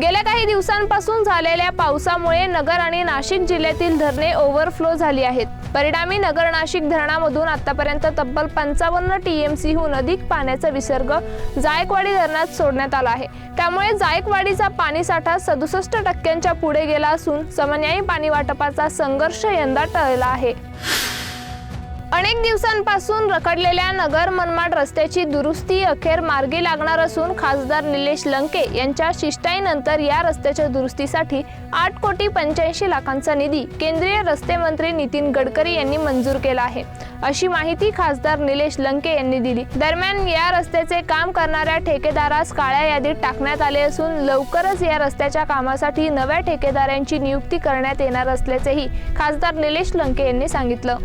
गेल्या काही दिवसांपासून झालेल्या पावसामुळे नगर आणि नाशिक जिल्ह्यातील धरणे ओव्हरफ्लो झाली आहेत. परिणामी नगर नाशिक धरणामधून आतापर्यंत तब्बल पंचावन्न टीएमसीहून अधिक पाण्याचा विसर्ग जायकवाडी धरणात सोडण्यात आला आहे. त्यामुळे जायकवाडीचा पाणीसाठा सदुसष्ट टक्क्यांच्या पुढे गेला असून समन्यायी पाणी वाटपाचा संघर्ष यंदा टळला आहे. अनेक दिवसांपासून रखडलेल्या नगर मनमाड रस्त्याची दुरुस्ती अखेर मार्गी लागणार असून खासदार निलेश लंके यांच्या शिष्टाईनंतर या रस्त्याच्या दुरुस्तीसाठी आठ कोटी पंच्याऐंशी लाखांचा निधी केंद्रीय रस्ते मंत्री नितीन गडकरी यांनी मंजूर केला आहे. अशी माहिती खासदार निलेश लंके यांनी दिली. दरम्यान या रस्त्याचे काम करणाऱ्या ठेकेदारास काळ्या यादीत टाकण्यात आले असून लवकरच या रस्त्याच्या कामासाठी नव्या ठेकेदारांची नियुक्ती करण्यात येणार असल्याचेही खासदार निलेश लंके यांनी सांगितलं.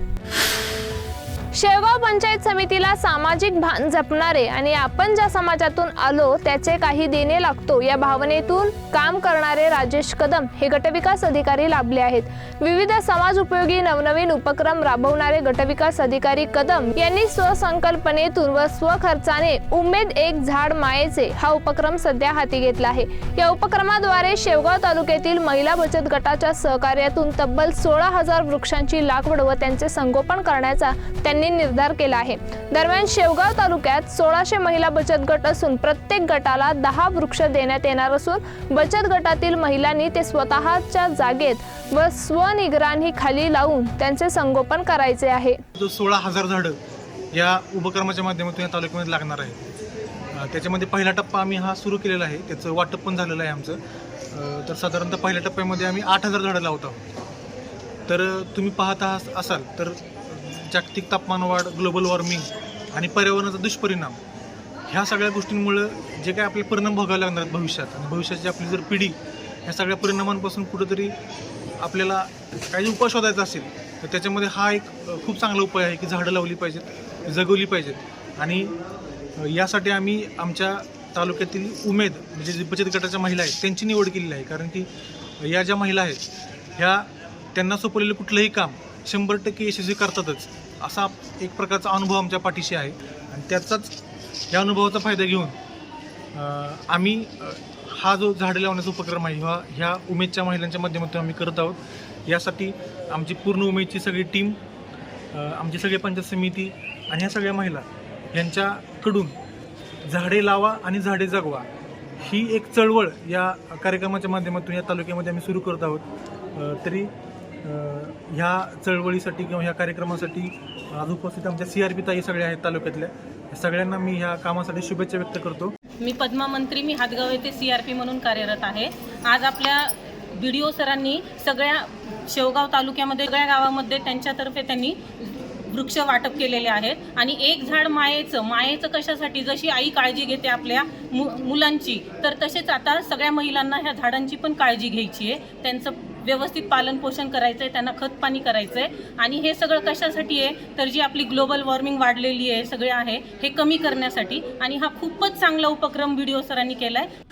शेवगाव पंचायत समितीला सामाजिक भान जपणारे आणि आपण ज्या समाजातून आलो त्याचे काही देणे लागतो या भावनेतून काम करणारे राजेश कदम हे गटविकास अधिकारी लाभले आहेत. विविध समाज उपयोगी नवनवीन उपक्रम राबवणारे गटविकास अधिकारी कदम यांनी स्वसंकल्पनेतून व स्वखर्चाने उमेद एक झाड मायेचे हा उपक्रम सध्या हाती घेतला आहे. या उपक्रमाद्वारे शेवगाव तालुक्यातील महिला बचत गटाच्या सहकार्यातून तब्बल सोळा हजार वृक्षांची लागवड व त्यांचे संगोपन करण्याचा त्यांनी निर्धार केला आहे. दरम्यान शेवगाव तालुक्यात सोळाशे महिला बचत गट असून प्रत्येक गटाला दहा वृक्ष देण्यात येणार असून बचत गटातील महिलांनी ते स्वतःच्या जागेत व स्वनिगराणी खाली लावून त्यांचे संगोपन करायचे आहे. जो सोळा हजार झाडं या उपक्रमाच्या माध्यमातून या तालुक्यामध्ये लागणार आहे. त्याच्यामध्ये पहिला टप्पा आम्ही हा सुरू केलेला आहे. त्याचं वाटप पण झालेलं आहे आमचं. तर साधारणतः पहिल्या टप्प्यामध्ये आम्ही आठ हजार झाडं लावत आहोत. तर तुम्ही पाहत आहात असाल तर जागतिक तापमानवाढ ग्लोबल वॉर्मिंग आणि पर्यावरणाचा दुष्परिणाम ह्या सगळ्या गोष्टींमुळं जे काय आपले परिणाम भोगावे लागणार आहेत भविष्यात आणि भविष्याची आपली जर पिढी ह्या सगळ्या परिणामांपासून कुठंतरी आपल्याला काही उपाय शोधायचा असेल तर त्याच्यामध्ये हा एक खूप चांगला उपाय आहे की झाडं लावली पाहिजेत जगवली पाहिजेत. आणि यासाठी आम्ही आमच्या तालुक्यातील उमेद म्हणजे जे बचत गटाच्या महिला आहेत त्यांची निवड केलेली आहे. कारण की या ज्या महिला आहेत ह्या त्यांना सोपवलेलं कुठलंही काम शंभर टक्के यशस्वी करतातच असा एक प्रकारचा अनुभव आमच्या पाठीशी आहे. आणि त्याचाच या अनुभवाचा फायदा घेऊन आम्ही हा जो झाडे लावण्याचा उपक्रम आहे हा ह्या उमेदच्या महिलांच्या माध्यमातून आम्ही करत आहोत यासाठी आमची पूर्ण उमेदची सगळी टीम आमची सगळी पंचायत समिती आणि ह्या सगळ्या महिला यांच्याकडून झाडे लावा आणि झाडे जगवा ही एक चळवळ या कार्यक्रमाच्या माध्यमातून या तालुक्यामध्ये आम्ही सुरू करत आहोत. तरी ह्या चळवळीसाठी किंवा ह्या कार्यक्रमासाठी आज उपस्थित आमच्या सी आर पी ताई सगळ्या आहेत तालुक्यातल्या. या सगळ्यांना मी ह्या कामासाठी शुभेच्छा व्यक्त करतो. मी पद्मा मंत्री मी हातगाव येथे सी आर पी म्हणून कार्यरत आहे. आज आपल्या बी डी ओ सरांनी सगळ्या शेवगाव तालुक्यामध्ये सगळ्या गावामध्ये त्यांच्यातर्फे त्यांनी वृक्ष वाटप केलेले आहेत. आणि एक झाड मायेचं मायेचं कशासाठी? जशी आई काळजी घेते आपल्या मु मुलांची तर तसेच आता सगळ्या महिलांना ह्या झाडांची पण काळजी घ्यायची आहे. त्यांचं व्यवस्थित पालन पोषण करायचं आहे त्यांना खतपाणी करायचं आहे आणि हे सगळं कशासाठी आहे? तर जी आपली ग्लोबल वॉर्मिंग वाढलेली आहे सगळे आहे हे कमी करण्यासाठी. आणि हा खूपच चांगला उपक्रम व्हिडिओ सरांनी केला आहे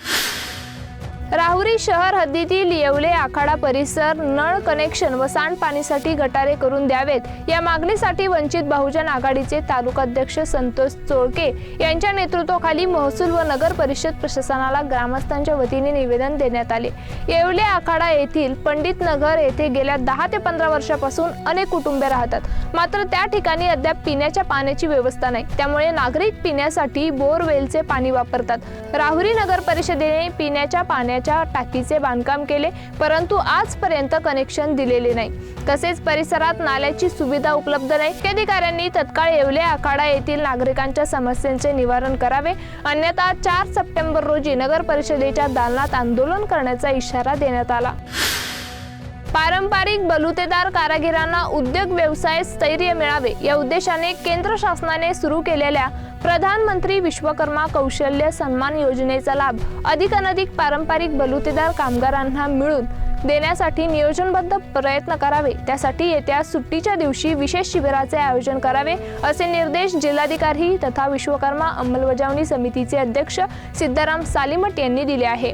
राहुरी शहर हद्दीतील येवले आखाडा परिसर नळ कनेक्शन व सांडपाणीसाठी गटारे करून द्यावेत. या मागणीसाठी वंचित बहुजन आघाडीचे तालुकाध्यक्ष संतोष चोळके यांच्या नेतृत्वाखाली महसूल व नगर परिषद प्रशासनाला ग्रामस्थांच्या वतीने निवेदन देण्यात आले. येवले आखाडा येथील पंडित नगर येथे गेल्या दहा ते पंधरा वर्षापासून अनेक कुटुंबे राहतात. मात्र त्या ठिकाणी अद्याप पिण्याच्या पाण्याची व्यवस्था नाही. त्यामुळे नागरिक पिण्यासाठी बोरवेलचे पाणी वापरतात. राहुरी नगर परिषदेने पिण्याच्या पाण्याच्या टाकीचे बांधकाम केले परंतु आजपर्यंत कनेक्शन दिलेले नाही. तसेच परिसरात नाल्याची सुविधा उपलब्ध नाही. अधिकाऱ्यांनी तत्काळ येवले आखाडा येथील नागरिकांच्या समस्यांचे निवारण करावे. अन्यथा चार सप्टेंबर रोजी नगर परिषदेच्या दालनात आंदोलन करण्याचा इशारा देण्यात आला. पारंपरिक बलुतेदार कारागिरांना उद्योग व्यवसाय स्थैर्य मिळावे या उद्देशाने केंद्र शासनाने सुरू केलेल्या प्रधानमंत्री विश्वकर्मा कौशल्य सन्मान योजनेचा लाभ अधिकाधिक पारंपरिक बलुतेदार कामगारांना मिळून देण्यासाठी नियोजनबद्ध प्रयत्न करावे. त्यासाठी येत्या सुट्टीच्या दिवशी विशेष शिबिराचे आयोजन करावे असे निर्देश जिल्हाधिकारी तथा विश्वकर्मा अंमलबजावणी समितीचे अध्यक्ष सिद्धाराम सालिमट यांनी दिले आहे.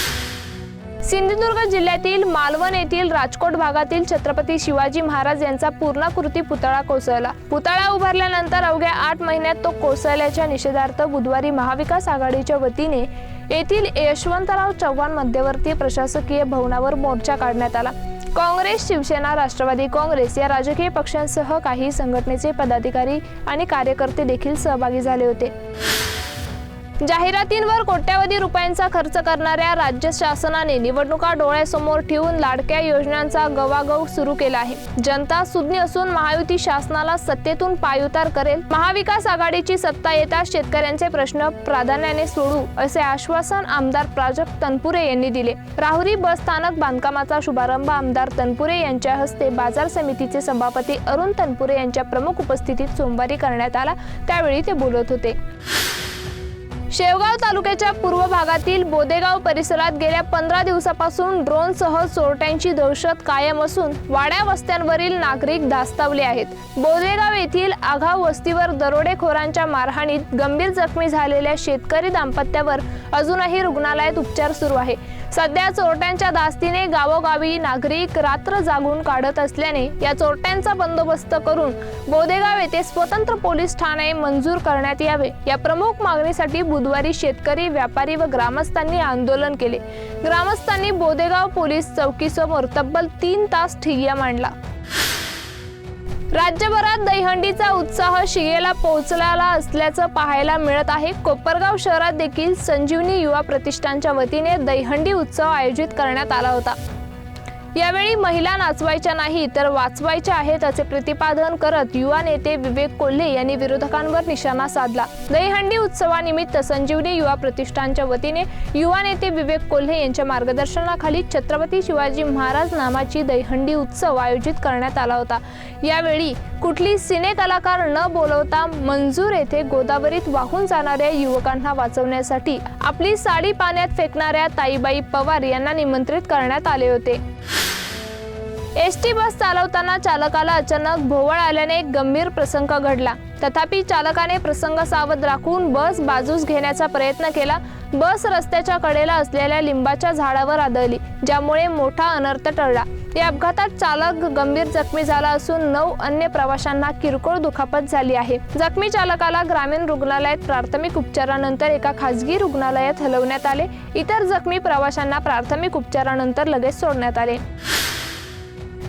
सिंधुदुर्ग जिल्ह्यातील मालवण येथील राजकोट भागातील छत्रपती शिवाजी महाराज यांचा पूर्णाकृती पुतळा कोसळला. पुतळा उभारल्यानंतर अवघ्या आठ महिन्यात तो कोसळल्याच्या निषेधार्थ बुधवारी महाविकास आघाडीच्या वतीने येथील यशवंतराव चव्हाण मध्यवर्ती प्रशासकीय भवनावर मोर्चा काढण्यात आला. काँग्रेस शिवसेना राष्ट्रवादी काँग्रेस या राजकीय पक्षांसह काही संघटनेचे पदाधिकारी आणि कार्यकर्ते देखील सहभागी झाले होते. जाहिरातींवर कोट्यावधी रुपयांचा खर्च करणाऱ्या राज्य शासनाने निवडणुका डोळ्यासमोर ठेवून लाडक्या योजनांचा गवागव सुरू केला आहे. जनता सुज्ञ असून महायुती शासनाला सत्तेतून पायउतार करेल. महाविकास आघाडीची सत्ता येताच शेतकऱ्यांचे प्रश्न प्राधान्याने सोडू असे आश्वासन आमदार प्राजक्त तनपुरे यांनी दिले. राहुरी बस स्थानक बांधकामाचा शुभारंभ आमदार तनपुरे यांच्या हस्ते बाजार समितीचे सभापती अरुण तनपुरे यांच्या प्रमुख उपस्थितीत सोमवारी करण्यात आला. त्यावेळी ते बोलत होते. शेवगाव तालुक्याच्या पूर्व भागातील बोदेगाव परिसरात गेल्या पंधरा दिवसापासून ड्रोनसह चोरट्यांची दहशत कायम असून वाड्या वस्त्यांवरील नागरिक धास्तावले आहेत. बोदेगाव येथील आघाव वस्तीवर दरोडेखोरांच्या मारहाणीत गंभीर जखमी झालेल्या शेतकरी दाम्पत्यावर अजूनही रुग्णालयात उपचार सुरू आहे. सध्या चोरट्यांच्या दास्तीने गावोगावी नागरिक रात्र जागून काढत असल्याने या चोरट्यांचा बंदोबस्त करून बोदेगाव येथे स्वतंत्र पोलीस ठाणे मंजूर करण्यात यावे. या प्रमुख मागणीसाठी बुधवारी शेतकरी व्यापारी व ग्रामस्थांनी आंदोलन केले. ग्रामस्थांनी बोदेगाव पोलीस चौकीसमोर तब्बल तीन तास ठिय्या मांडला. राज्यभरात दहीहंडीचा उत्साह शिगेला पोहोचलेला असल्याचं पाहायला मिळत आहे. कोपरगाव शहरात देखील संजीवनी युवा प्रतिष्ठानच्या वतीने दहीहंडी उत्सव आयोजित करण्यात आला होता. यावेळी महिला नाचवायच्या नाही तर वाचवायच्या आहेत असे प्रतिपादन करत युवा नेते विवेक कोल्हे यांनी विरोधकांवर निशाणा साधला. दहीहंडी उत्सवानिमित्त संजीवनी युवा प्रतिष्ठानच्या वतीने युवा नेते विवेक कोल्हे यांच्या मार्गदर्शनाखाली छत्रपती शिवाजी महाराज नामाची दहीहंडी उत्सव आयोजित करण्यात आला होता. यावेळी कुठली सिने कलाकार न बोलवता मंजूर येथे गोदावरीत वाहून जाणाऱ्या युवकांना वाचवण्यासाठी आपली साडी पाण्यात फेकणाऱ्या ताईबाई पवार यांना निमंत्रित करण्यात आले होते. एस टी बस चालवताना चालकाला अचानक भोवळ आल्याने एक गंभीर प्रसंग घडला. तथापि चालकाने प्रसंग सावध राखून बस बाजूस घेण्याचा प्रयत्न केला. बस रस्त्याच्या कडेला असलेल्या लिंबाच्या झाडावर आदळली ज्यामुळे मोठा अनर्थ टळला. या अपघातात चालक गंभीर जखमी झाला असून नऊ अन्य प्रवाशांना किरकोळ दुखापत झाली आहे. जखमी चालकाला ग्रामीण रुग्णालयात प्राथमिक उपचारानंतर एका खासगी रुग्णालयात हलवण्यात आले. इतर जखमी प्रवाशांना प्राथमिक उपचारानंतर लगेच सोडण्यात आले.